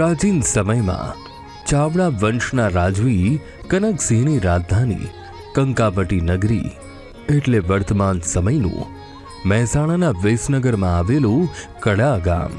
પ્રાચીન સમયમાં ચાવડા વંશના રાજવી કનકસિંહની રાજધાની કંકાવટી નગરી એટલે વર્તમાન સમયનું મહેસાણાના વિસનગરમાં આવેલું કડા ગામ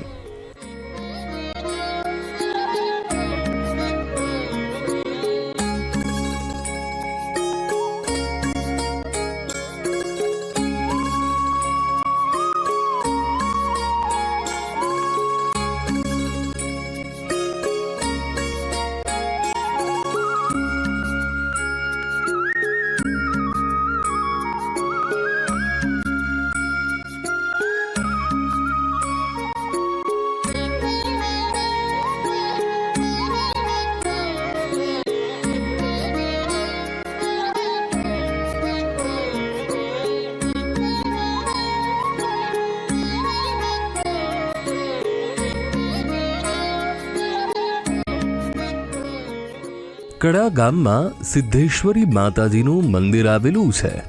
કડા ગામમાં સિદ્ધેશ્વરી માતાજીનું મંદિર આવેલું છે.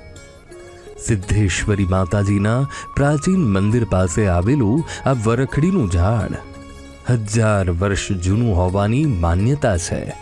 સિદ્ધેશ્વરી માતાજીના પ્રાચીન મંદિર પાસે આવેલું આ વરખડીનું ઝાડ હજાર વર્ષ જૂનું હોવાની માન્યતા છે.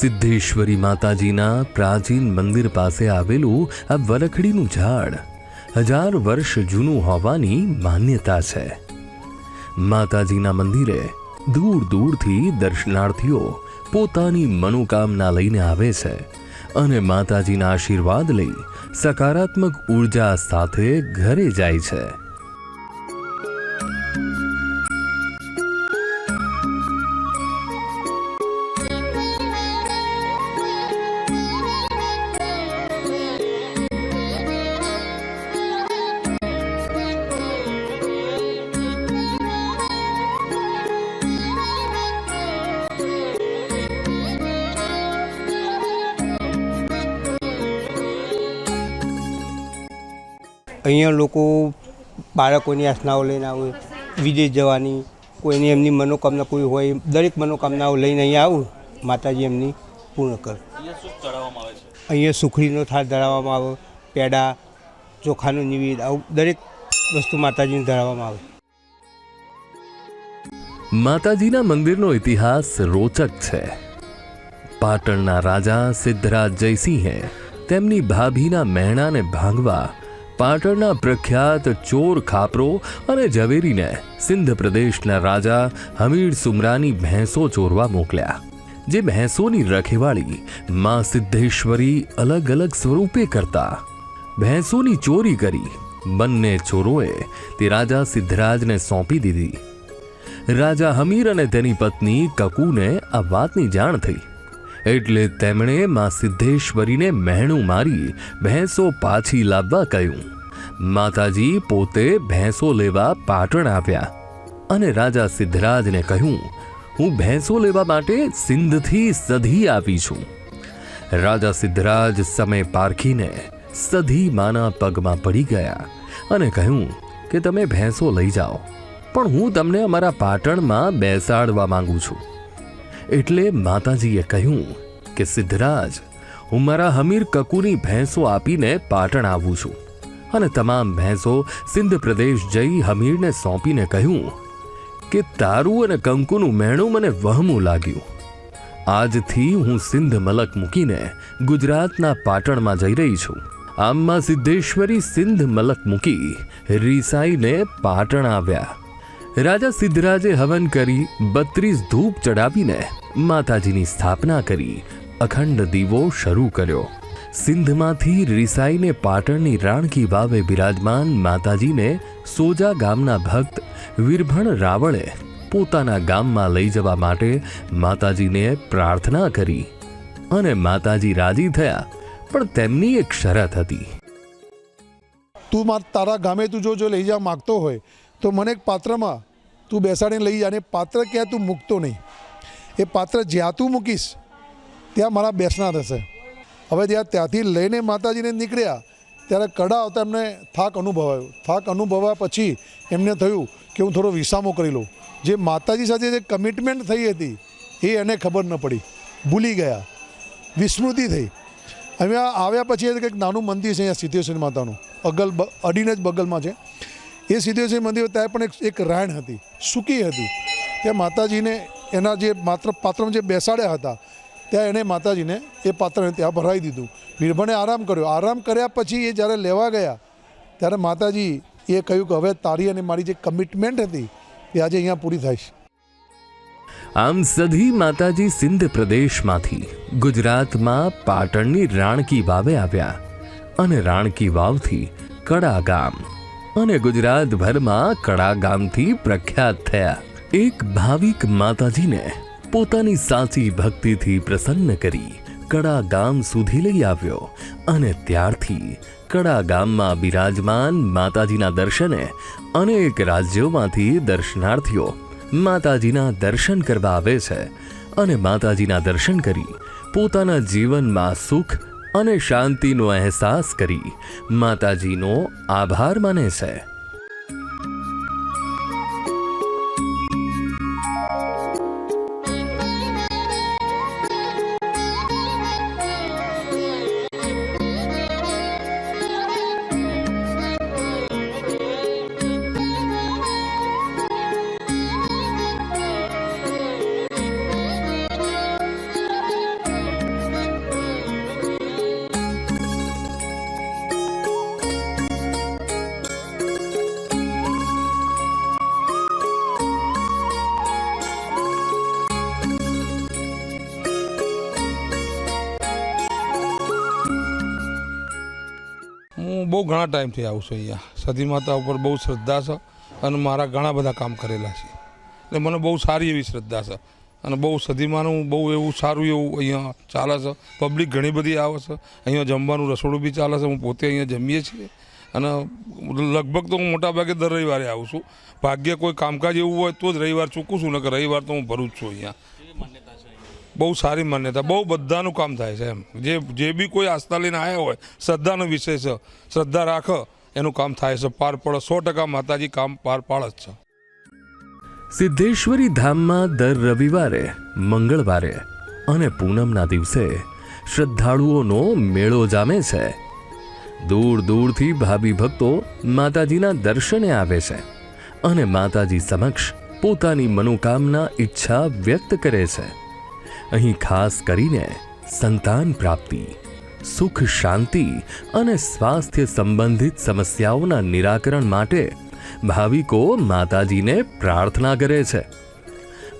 સિદ્ધેશ્વરી માતાજીના પ્રાચીન મંદિર પાસે આવેલું આ વરખડીનું ઝાડ હજાર વર્ષ જૂનું હોવાની માન્યતા છે. માતાજીના મંદિરે દૂર દૂરથી દર્શનાર્થીઓ પોતાની મનોકામના લઈને આવે છે અને માતાજીના આશીર્વાદ લઈ સકારાત્મક ઊર્જા સાથે ઘરે જાય છે. અહીંયા લોકો બાળકોની આસનાઓ લઈને આવે વિદેશ જવાની કોઈની એમની મનોકામના કોઈ હોય દરેક મનોકામનાઓ લઈને અહીંયા આવું માતાજી એમની પૂર્ણ કરે. અહીંયા સુખડીનો થાળ ધરાવવામાં આવે પેડા ચોખાનું નિવેદ આવું દરેક વસ્તુ માતાજીને ધરાવવામાં આવે. માતાજીના મંદિરનો ઇતિહાસ રોચક છે. પાટણના રાજા સિદ્ધરાજ જયસિંહે તેમની ભાભીના મહેણાને ભાંગવા પાટણના પ્રખ્યાત ચોર ખાપરો અને ઝવેરીને સિંધ પ્રદેશના રાજા હમીર સુમરાની ભેંસો ચોરવા મોકલ્યા. જે ભેંસોની રખેવાળી માં સિદ્ધેશ્વરી અલગ અલગ સ્વરૂપે કરતા. ભેંસોની ચોરી કરી બંને ચોરોએ તે રાજા સિદ્ધરાજને સોંપી દીધી. રાજા હમીર અને તેની પત્ની કકુને આ વાતની જાણ થઈ. એટલે તેમણે માં સિદ્ધેશ્વરીને મહેણું મારી ભેંસો પાછી લાવવા કહ્યું. માતાજી પોતે ભેંસો લેવા પાટણ આવ્યા અને રાજા સિદ્ધરાજને કહ્યું, હું ભેંસો લેવા માટે સિંધથી સધી આવી છું. રાજા સિદ્ધરાજ સમય પારખીને સધી માના પગમાં પડી ગયા અને કહ્યું કે, તમે ભેંસો લઈ જાઓ, પણ હું તમને અમારા પાટણમાં બેસાડવા માંગુ છું. એટલે માતાજીએ કહ્યું કે, સિદ્ધરાજ, હું મારા હમીર કકુની ભેંસો આપીને પાટણ આવું છું. અને તમામ ભેંસો સિંધ પ્રદેશ જઈ હમીરને સોંપીને કહ્યું કે તારું અને કંકુનું મેણું મને વહમું લાગ્યું. આજથી હું સિંધ મલક મૂકીને ગુજરાતના પાટણમાં જઈ રહી છું. આમમાં સિદ્ધેશ્વરી સિંધ મલક મૂકી રીસાઈને પાટણ આવ્યા. રાજા સિદ્ધરાજે હવન કરી બત્રીસ ધૂપ ચડાવીને માતાજીની સ્થાપના કરી અખંડ દીવો શરૂ કર્યો. સિંધમાંથી રીસાઈને પાટણની રાણકી વાવે બિરાજમાન માતાજીને સોજા ગામના ભક્ત વીરભણ રાવળે પોતાના ગામમાં લઈ જવા માટે માતાજીને પ્રાર્થના કરી અને માતાજી રાજી થયા, પણ તેમની એક શરત હતી. તું માર તારા ગામે તું જો જો લઈ જવા માગતો હોય, તો મને એક પાત્રમાં તું બેસાડીને લઈ જા અને પાત્ર ક્યાં તું મૂકતો નહીં. એ પાત્ર જ્યાં તું મૂકીશ, ત્યાં મારા બેસના થશે હવે ત્યાં ત્યાંથી લઈને માતાજીને નીકળ્યા, ત્યારે કડા આવતા એમને થાક અનુભવાયો. થાક અનુભવ્યા પછી એમને થયું કે હું થોડો વિસામો કરી લઉં. જે માતાજી સાથે જે કમિટમેન્ટ થઈ હતી, એ એને ખબર ન પડી. ભૂલી ગયા. વિસ્મૃતિ થઈ. અહીંયા આવ્યા પછી કંઈક નાનું મંદિર છે અહીંયા સિદ્ધેશ્વરી માતાનું. અગલ અડીને જ બગલમાં છે. એ સિદ્ધેશ્વરી મંદિર ત્યાં પણ એક એક રાયણ હતી. સૂકી હતી. ત્યાં માતાજીને એના જે માત્ર પાત્રમાં જે બેસાડ્યા હતા ત્યાં એણે માતાજીને એ પાત્રને ત્યાં ભરાવી દીધું. વીરભણે આરામ કર્યો. આરામ કર્યા પછી એ જ્યારે લેવા ગયા, ત્યારે માતાજી એ કહ્યું કે હવે તારી અને મારી જે કમિટમેન્ટ હતી એ આજે અહીંયા પૂરી થાય છે. આમ સધી માતાજી સિંધ પ્રદેશમાંથી ગુજરાતમાં પાટણની રાણકી વાવે આવ્યા અને રાણકી વાવથી કડા ગામ અને ગુજરાતભરમાં કડા ગામથી પ્રખ્યાત થયા. એક ભાવિક માતાજીને પોતાની સાચી ભક્તિથી પ્રસન્ન કરી કડા ગામ સુધી લઈ આવ્યો અને ત્યારથી કડા ગામમાં બિરાજમાન માતાજીના દર્શને અનેક રાજ્યોમાંથી દર્શનાર્થીઓ માતાજીના દર્શન કરવા આવે છે અને માતાજીના દર્શન કરી પોતાના જીવનમાં સુખ અને શાંતિનો અહેસાસ કરી માતાજીનો આભાર માને છે. બહુ ઘણા ટાઈમથી આવું છું અહીંયા. સતી માતા ઉપર બહુ શ્રદ્ધા છે અને મારા ઘણા બધા કામ કરેલા છે. એટલે મને બહુ સારી એવી શ્રદ્ધા છે. અને બહુ સદીમાનું બહુ એવું સારું એવું અહીંયા ચાલે છે. પબ્લિક ઘણી બધી આવે છે. અહીંયા જમવાનું રસોડું બી ચાલે છે. હું પોતે અહીંયા જમીએ છીએ. અને લગભગ તો હું મોટાભાગે દર રવિવારે આવું છું. ભાગ્ય કોઈ કામકાજ એવું હોય તો જ રવિવાર ચૂકું છું. ને રવિવાર તો હું ભરું જ છું અહીંયા. બહુ સારી માન્યતા, બહુ બધાનું કામ થાય છે એમ. જે જે બી કોઈ આસ્થા લઈને આવ્યા હોય, શ્રદ્ધાનો વિષય છે શ્રદ્ધા રાખ, એનું કામ થાય છે. પાર પડે, સો ટકા માતાજી કામ પાર પાડ જ છે. સિદ્ધેશ્વરી ધામમાં દર રવિવારે, મંગળવારે અને પૂનમના દિવસે શ્રદ્ધાળુઓનો મેળો જામે છે. દૂર દૂરથી ભાવિ ભક્તો માતાજીના દર્શને આવે છે અને માતાજી સમક્ષ પોતાની મનોકામના, ઈચ્છા વ્યક્ત કરે છે. અહીં ખાસ કરીને સંતાન પ્રાપ્તિ, સુખ શાંતિ અને સ્વાસ્થ્ય સંબંધિત સમસ્યાઓના નિરાકરણ માટે ભાવિકો માતાજીને પ્રાર્થના કરે છે.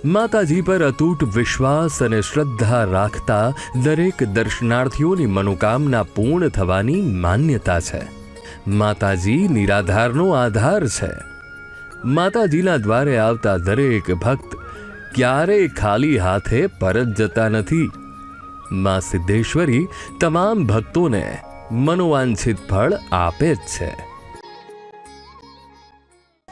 માતાજી પર અતૂટ વિશ્વાસ અને શ્રદ્ધા રાખતા દરેક દર્શનાર્થીઓની મનોકામના પૂર્ણ થવાની માન્યતા છે. માતાજી નિરાધારનો આધાર છે. માતાજીના દ્વારે આવતા દરેક ભક્ત ક્યારેય ખાલી હાથે પરત જતા નથી. માં સિદ્ધેશ્વરી તમામ ભક્તોને મનોવાંછિત ફળ આપે જ છે.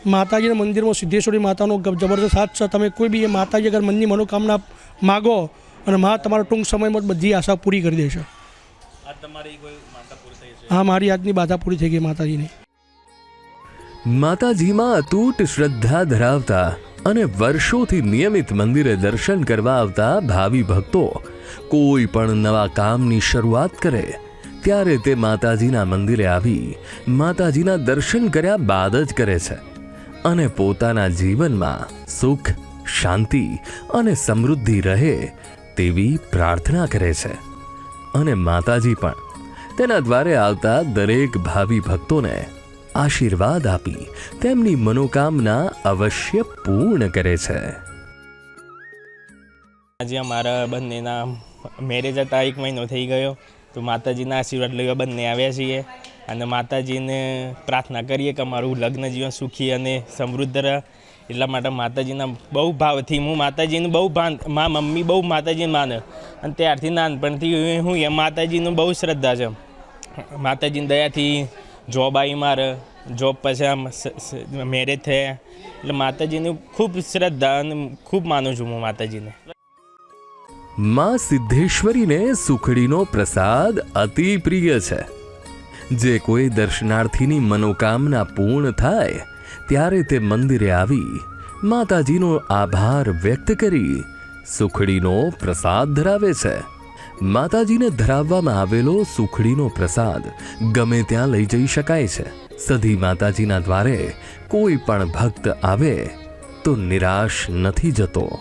માતાજીના મંદિરમાં સિદ્ધેશ્વરી માતાનો જબરદસ્ત હાથ છે. તમે કોઈ બી એ માતાજી અગર મનની મનોકામના માગો અને મા તમારા ટૂંક સમયમાં જ બધી આશા પૂરી કરી દેશે. હા મારી આજની બાધા પૂરી થઈ ગઈ માતાજીની. માતાજીમાં અતૂટ શ્રદ્ધા ધરાવતા અને વર્ષોથી નિયમિત મંદિરે દર્શન કરવા આવતા ભાવિ ભક્તો કોઈ પણ નવા કામની શરૂઆત કરે, ત્યારે તે માતાજીના મંદિરે આવી માતાજીના દર્શન કર્યા બાદ જ કરે છે અને પોતાના જીવનમાં સુખ, શાંતિ અને સમૃદ્ધિ રહે તેવી પ્રાર્થના કરે છે. અને માતાજી પણ તેના દ્વારે આવતા દરેક ભાવિ ભક્તોને આશીર્વાદ આપી તેમની મનોકામના અવશ્ય પૂર્ણ કરે છે. આજે અમારા બંનેના મેરેજ હતા, એક મહિનો થઈ ગયો. તો માતાજીના આશીર્વાદ લેવા બંને આવ્યા છીએ અને માતાજીને પ્રાર્થના કરીએ કે અમારું લગ્ન જીવન સુખી અને સમૃદ્ધ રહે. એટલા માટે માતાજીના બહુ ભાવથી હું માતાજીનું બહુ ભાન, મા મમ્મી બહુ માતાજીને માને. અને ત્યારથી નાનપણથી હું એ માતાજીનું બહુ શ્રદ્ધા છે. માતાજીની દયાથી જોબ આવી મારે જોબ પછી આમ મેરેજ થયા. એટલે માતાજીની ખૂબ શ્રદ્ધા અને ખૂબ માનું છું હું માતાજીને. માં સિદ્ધેશ્વરીને સુખડીનો પ્રસાદ અતિ પ્રિય છે. જે કોઈ દર્શનાર્થીની મનોકામના પૂર્ણ થાય, ત્યારે તે મંદિરે આવી માતાજીનો આભાર વ્યક્ત કરી સુખડીનો પ્રસાદ ધરાવે છે. માતાજીને ધરાવવામાં આવેલો સુખડીનો પ્રસાદ ગમે ત્યાં લઈ જઈ શકાય છે. સધી માતાજીના દ્વારે કોઈ પણ ભક્ત આવે તો નિરાશ નથી જતો.